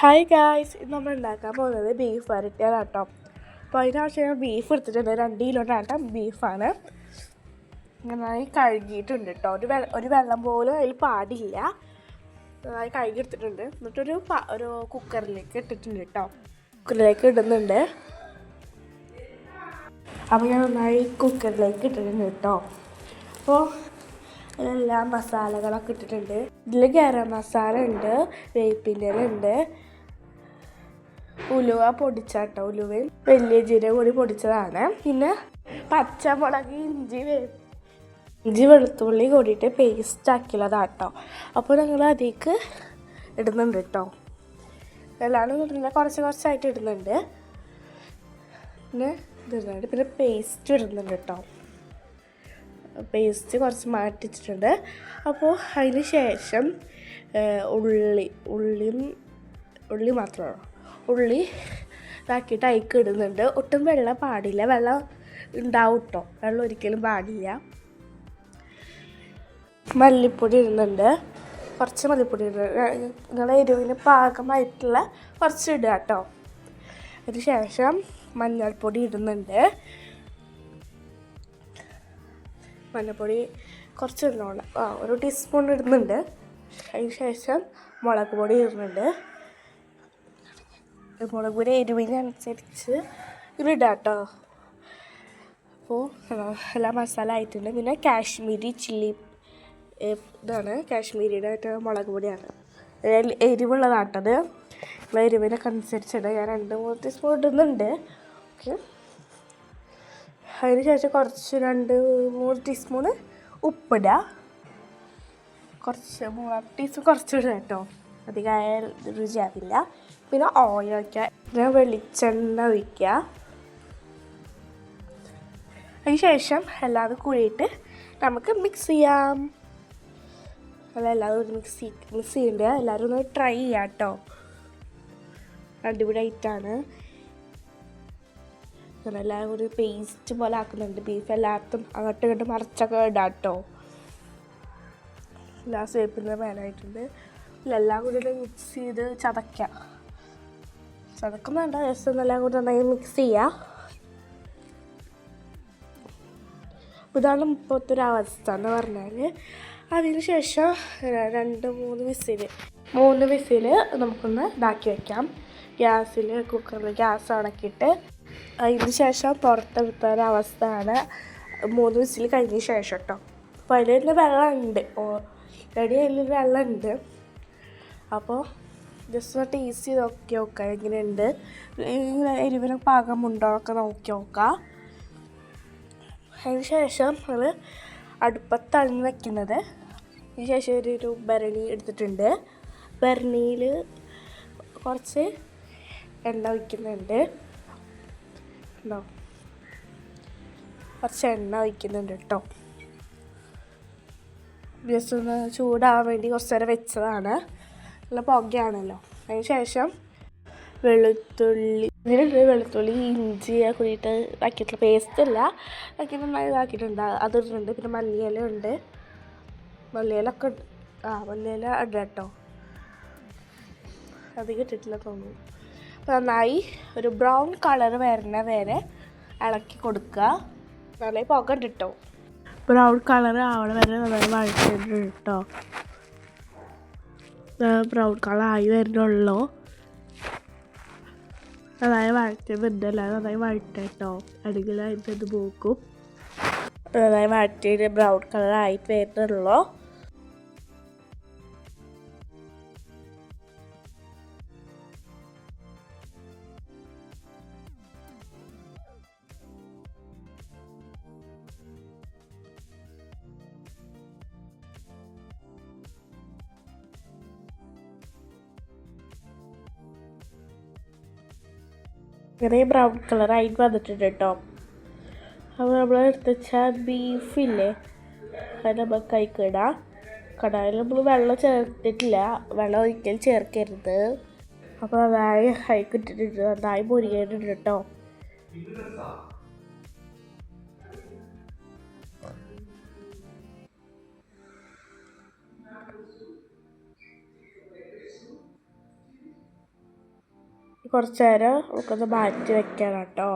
Hi guys ഇന്ന് നമ്മൾ ഉണ്ടാക്കാൻ പോകുന്നത് ബീഫ് വരട്ടിയാണ് കേട്ടോ. അപ്പോൾ അതിനാവശ്യം ഞാൻ ബീഫ് എടുത്തിട്ടുണ്ട്. രണ്ട് കിലോന്റെ ബീഫാണ് നന്നായി കഴുകിയിട്ടുണ്ട് കേട്ടോ. ഒരു ഒരു വെള്ളം പോലും അതിൽ പാടില്ല. നന്നായി കഴുകി എടുത്തിട്ടുണ്ട് എന്നിട്ടൊരു ഒരു കുക്കറിലേക്ക് ഇട്ടിട്ടുണ്ട് കേട്ടോ. കുക്കറിലേക്ക് ഇടുന്നുണ്ട്. അപ്പോൾ ഞാൻ നന്നായി കുക്കറിലേക്ക് ഇട്ടിട്ടുണ്ട് കേട്ടോ. അപ്പോൾ എല്ലാ മസാലകളൊക്കെ ഇട്ടിട്ടുണ്ട്. ഇതിൽ ഗരം മസാല ഉണ്ട് വേപ്പിന്റെ ഉണ്ട് ഉലുവ പൊടിച്ചാട്ടോ ഉലുവയും വലിയ ജീരകം കൂടി പൊടിച്ചതാണ്. പിന്നെ പച്ചമുളക് ഇഞ്ചി ഇഞ്ചി വെളുത്തുള്ളി കൂടിയിട്ട് പേസ്റ്റ് ആക്കിയുള്ളതാട്ടോ അപ്പോൾ ഞങ്ങൾ അതിലേക്ക് ഇടുന്നുണ്ട് കേട്ടോ എല്ലാവരും ഇടുന്ന കുറച്ച് കുറച്ചായിട്ട് ഇടുന്നുണ്ട്. പിന്നെ ഇതിടുന്നുണ്ട് പിന്നെ പേസ്റ്റ് ഇടുന്നുണ്ട് കേട്ടോ പേസ്റ്റ് കുറച്ച് മാറ്റിച്ചിട്ടുണ്ട്. അപ്പോൾ അതിന് ശേഷം ഉള്ളി ഉള്ളിയും ഉള്ളി മാത്രമാണ് ഉള്ളി ഇതാക്കിയിട്ട് അയക്ക് ഇടുന്നുണ്ട്. ഒട്ടും വെള്ളം പാടില്ല. വെള്ളം ഉണ്ടാവും കേട്ടോ വെള്ളം ഒരിക്കലും പാടില്ല. മല്ലിപ്പൊടി ഇടുന്നുണ്ട്. കുറച്ച് മല്ലിപ്പൊടി ഇടുന്നുണ്ട് നിങ്ങളെ എരിവിന് പാകമായിട്ടുള്ള കുറച്ച് ഇടുക കേട്ടോ അതിന് ശേഷം മഞ്ഞൾപ്പൊടി ഇടുന്നുണ്ട്. മഞ്ഞൾപ്പൊടി കുറച്ച് ഇടുന്നുണ്ട് ആ ഒരു ടീസ്പൂൺ ഇടുന്നുണ്ട്. അതിന് ശേഷം മുളക് പൊടി ഇടുന്നുണ്ട്. മുളക് പൊടി എരിവിനനുസരിച്ച് ഇടാം കേട്ടോ അപ്പോൾ എല്ലാ മസാല ആയിട്ടുണ്ട്. പിന്നെ കാശ്മീരി ചില്ലി ഇതാണ് കാശ്മീരിയുടെ മുളക് പൊടിയാണ് എരിവുള്ളതാട്ടത്. നിങ്ങളെ എരിവിനൊക്കെ അനുസരിച്ചിട്ട് ഞാൻ രണ്ട് മൂന്ന് ടീസ്പൂൺ ഇടുന്നുണ്ട്. ഓക്കെ. അതിന് ശേഷം കുറച്ച് രണ്ട് മൂന്ന് ടീസ്പൂണ് ഉപ്പിടുക കുറച്ച് മൂന്നാം ടീസ്പൂൺ കുറച്ച് ഇടുക കേട്ടോ അധികമായ രുചിയാവില്ല. പിന്നെ ഓയിൽ വയ്ക്കുക പിന്നെ വെളിച്ചെണ്ണ ഒഴിക്കുക. അതിന് ശേഷം എല്ലാതും കൂടിയിട്ട് നമുക്ക് മിക്സ് ചെയ്യാം. അല്ല എല്ലാവരും ഒരു മിക്സ് മിക്സ് ചെയ്യണ്ട? എല്ലാവരും ഒന്ന് ട്രൈ ചെയ്യാം കേട്ടോ അടിപൊളിയായിട്ടാണ് എല്ലാവരും ഒരു പേസ്റ്റ് പോലെ ആക്കുന്നുണ്ട്. ബീഫ് എല്ലായിടത്തും അങ്ങോട്ടും ഇങ്ങോട്ടും മറിച്ചൊക്കെ ഇടാം കേട്ടോ എല്ലാ സേപ്പിന്റെ മേലായിട്ടുണ്ട് എല്ലാം കൂടി മിക്സ് ചെയ്ത് ചതയ്ക്കാം. ചതക്കും വേണ്ട ജസ്റ്റ് നല്ല എല്ലാം കൂടി നന്നായി മിക്സ് ചെയ്യാം. ഇതാണ് അവസ്ഥ എന്ന് പറഞ്ഞാൽ അതിന് ശേഷം രണ്ട് മൂന്ന് വിസിൽ മൂന്ന് വിസിൽ നമുക്കൊന്ന് ഇതാക്കി വെക്കാം. ഗ്യാസിൽ കുക്കറിൽ ഗ്യാസ് ഉണക്കിയിട്ട്. അതിന് ശേഷം പുറത്തെടുത്ത ഒരവസ്ഥയാണ് മൂന്ന് വിസിൽ കഴിഞ്ഞ ശേഷം കേട്ടോ അപ്പോൾ അതിൽ വെള്ളമുണ്ട്. റെഡി അതിൽ വെള്ളമുണ്ട്. അപ്പോൾ ജസ്റ്റ് ഒന്ന് ടേസ്റ്റ് ചെയ്ത് നോക്കി നോക്കുക എങ്ങനെയുണ്ട്. എരിവിന് പാകമുണ്ടോ ഒക്കെ നോക്കി നോക്കാം. അതിന് ശേഷം നമ്മൾ അടുപ്പത്താണ് വെക്കുന്നത്. അതിന് ശേഷം ഒരു ഒരു ഭരണി എടുത്തിട്ടുണ്ട്. ഭരണിയിൽ കുറച്ച് എണ്ണ ഒഴിക്കുന്നുണ്ട്. ഉണ്ടോ കുറച്ച് എണ്ണ ഒഴിക്കുന്നുണ്ട് കേട്ടോ. ജസ്റ്റ് ഒന്ന് ചൂടാവാൻ വേണ്ടി കുറച്ച് നേരം വെച്ചതാണ്. നല്ല പുകയാണല്ലോ. അതിന് ശേഷം വെളുത്തുള്ളി ഇതിലുണ്ട് വെളുത്തുള്ളി ഇഞ്ചി കൂടിയിട്ട് ആക്കിയിട്ടുള്ള പേസ്റ്റ് അല്ല. ആക്കിയിട്ട് ഇതാക്കിയിട്ടുണ്ട്. അതിട്ടുണ്ട് പിന്നെ മല്ലിയില ഉണ്ട്. മല്ലിയിലൊക്കെ ഉണ്ട് ആ മല്ലിയില ഉണ്ട് കേട്ടോ. അത് കിട്ടിയിട്ടില്ല തോന്നുന്നു. അപ്പോൾ നന്നായി ഒരു ബ്രൗൺ കളർ വരുന്ന വരെ ഇളക്കി കൊടുക്കുക. നന്നായി പുക ഉണ്ട് കേട്ടോ ബ്രൗൺ കളർ ആവണ വരെ നന്നായി വഴറ്റിട്ടുണ്ട് ബ്രൗൺ കളർ ആയി വരുന്നുള്ളൂ നന്നായി വഴറ്റുന്നുണ്ട് അല്ലാതെ നന്നായി വഴറ്റട്ടോ. അതിന്റെ ഇത് പോക്കും. നന്നായി വഴറ്റിയിട്ട് ബ്രൗൺ കളർ ആയിട്ട് വരുന്നുള്ളൂ. ഇങ്ങനെ ബ്രൗൺ കളറായിട്ട് വന്നിട്ടുണ്ട് കേട്ടോ അപ്പോൾ നമ്മൾ എടുത്ത് വെച്ചാൽ ബീഫില്ലേ അത് നമുക്ക് കഴിക്കിടാം കടായിൽ നമ്മൾ വെള്ളം ചേർത്തിട്ടില്ല. വെള്ളം ഒരിക്കലും ചേർക്കരുത്. അപ്പോൾ നന്നായി കൈക്കിട്ടിട്ടുണ്ട് നന്നായി പൊരിയായിട്ടുണ്ട് കേട്ടോ കുറച്ച് നേരം നമുക്കത് മാറ്റി വെക്കണം കേട്ടോ.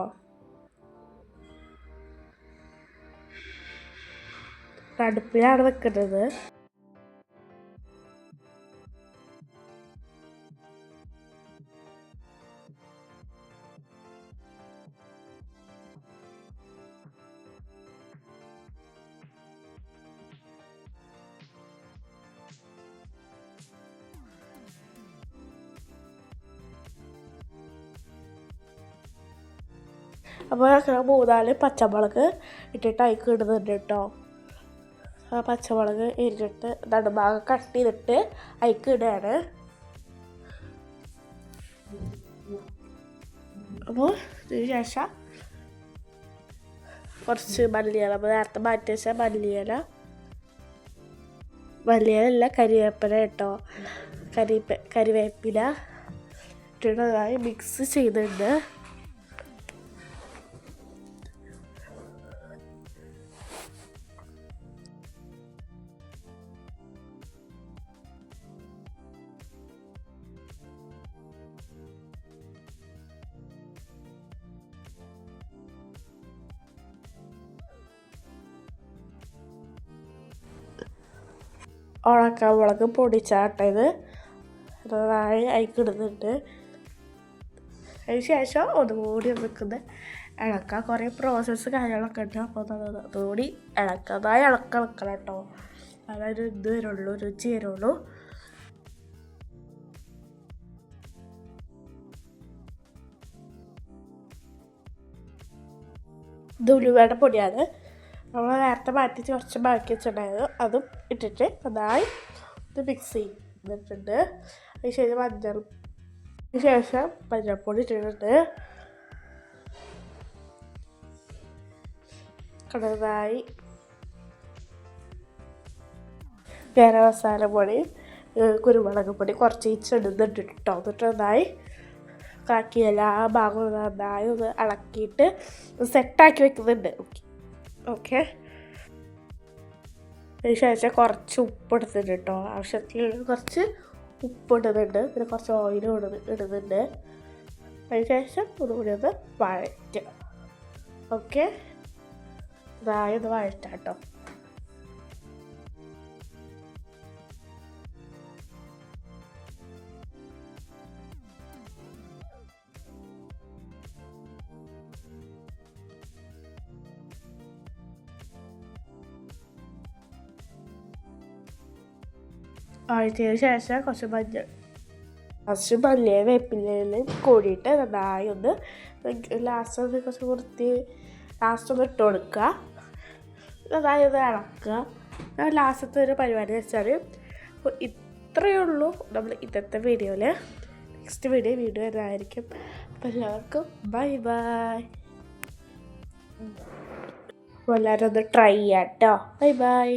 അടുപ്പിലാണ് വെക്കുന്നത് അപ്പോൾ അങ്ങനെ മൂന്നാൽ പച്ചമുളക് ഇട്ടിട്ട് അതിക്ക് ഇടുന്നുണ്ട് കേട്ടോ. ആ പച്ചമുളക് എരിഞ്ഞിട്ട് നടുഭാഗം കട്ട് ചെയ്തിട്ട് അതിക്ക് ഇടുകയാണ് അപ്പോൾ ഇതിന് ശേഷം കുറച്ച് മല്ലിയില നമ്മൾ നേരത്തെ മാറ്റി വെച്ച മല്ലിയില. മല്ലിയിലല്ല കരിവേപ്പില കേട്ടോ. കരിപ്പ കരിവേപ്പില ഇട്ടിട്ടതായി മിക്സ് ചെയ്തിട്ടുണ്ട് ഉണക്കമുളക് പൊടിച്ചാട്ടത് നന്നായി അയക്കിടുന്നുണ്ട് അതിന് ശേഷം ഒന്നുകൂടി നിൽക്കുന്നത് ഇളക്കാൻ കുറേ പ്രോസസ്സ് കാര്യങ്ങളൊക്കെ ഉണ്ട്. അപ്പോൾ അത് അതുകൂടി ഇളക്കാതായി ഇളക്ക വെക്കണം കേട്ടോ. അതായത് ഇത് വരുള്ളൂ രുചി വരുള്ളൂ. ഇത് പൊടിയാണ്. നമ്മൾ നേരത്തെ മാറ്റിച്ച് കുറച്ച് ബാക്കി വെച്ചിട്ടുണ്ടായിരുന്നു. അതും ഇട്ടിട്ട് അതായി ഇത് മിക്സ് ചെയ്തിട്ടുണ്ട്. അതിന് ശേഷം മഞ്ഞൾ അതിന് ശേഷം മഞ്ഞൾപ്പൊടി ഇട്ടിട്ടുണ്ട്. കടുതായി ഗരം മസാല പൊടി കുരുമുളക് പൊടി കുറച്ച് ഇച്ചിടുന്നുണ്ട് കേട്ടോ എന്നിട്ട് നന്നായി കാക്കി എല്ലാ ഭാഗവും നന്നായി ഒന്ന് ഇളക്കിയിട്ട് സെറ്റാക്കി വെക്കുന്നുണ്ട്. Okay okay. അതിന് ശേഷം കുറച്ച് ഉപ്പ് കേട്ടോ. ആവശ്യത്തിൽ കുറച്ച് ഉപ്പ് ഇടുന്നുണ്ട് പിന്നെ കുറച്ച് ഓയിലും ഇട ഇടുന്നുണ്ട്. അതിന് ശേഷം ഒന്നുകൂടി ഒന്ന് വഴറ്റുക. ഓക്കെ? ഇതായത് വഴറ്റാം കേട്ടോ. ആഴ്ചയ്ക്ക് ശേഷം കുറച്ച് മഞ്ഞൾ കുറച്ച് മല്ലിയും വേപ്പിലയും കൂടിയിട്ട് നന്നായി ഒന്ന് ലാസ്റ്റ് ഒന്ന് കുറച്ച് വൃത്തി ലാസ്റ്റ് ഒന്ന് ഇട്ട് കൊടുക്കുക. നന്നായി ഒന്ന് ഇളക്കുക. ലാസ്റ്റത്തെ ഒരു പരിപാടി വെച്ചാൽ ഇത്രയേ ഉള്ളൂ നമ്മൾ ഇന്നത്തെ വീഡിയോയിൽ നെക്സ്റ്റ് വീഡിയോ വീഡിയോ വരുന്നതായിരിക്കും. അപ്പോൾ എല്ലാവർക്കും ബൈ ബൈ എല്ലാവരും ഒന്ന് ട്രൈ ചെയ്യാം കേട്ടോ ബൈ ബൈ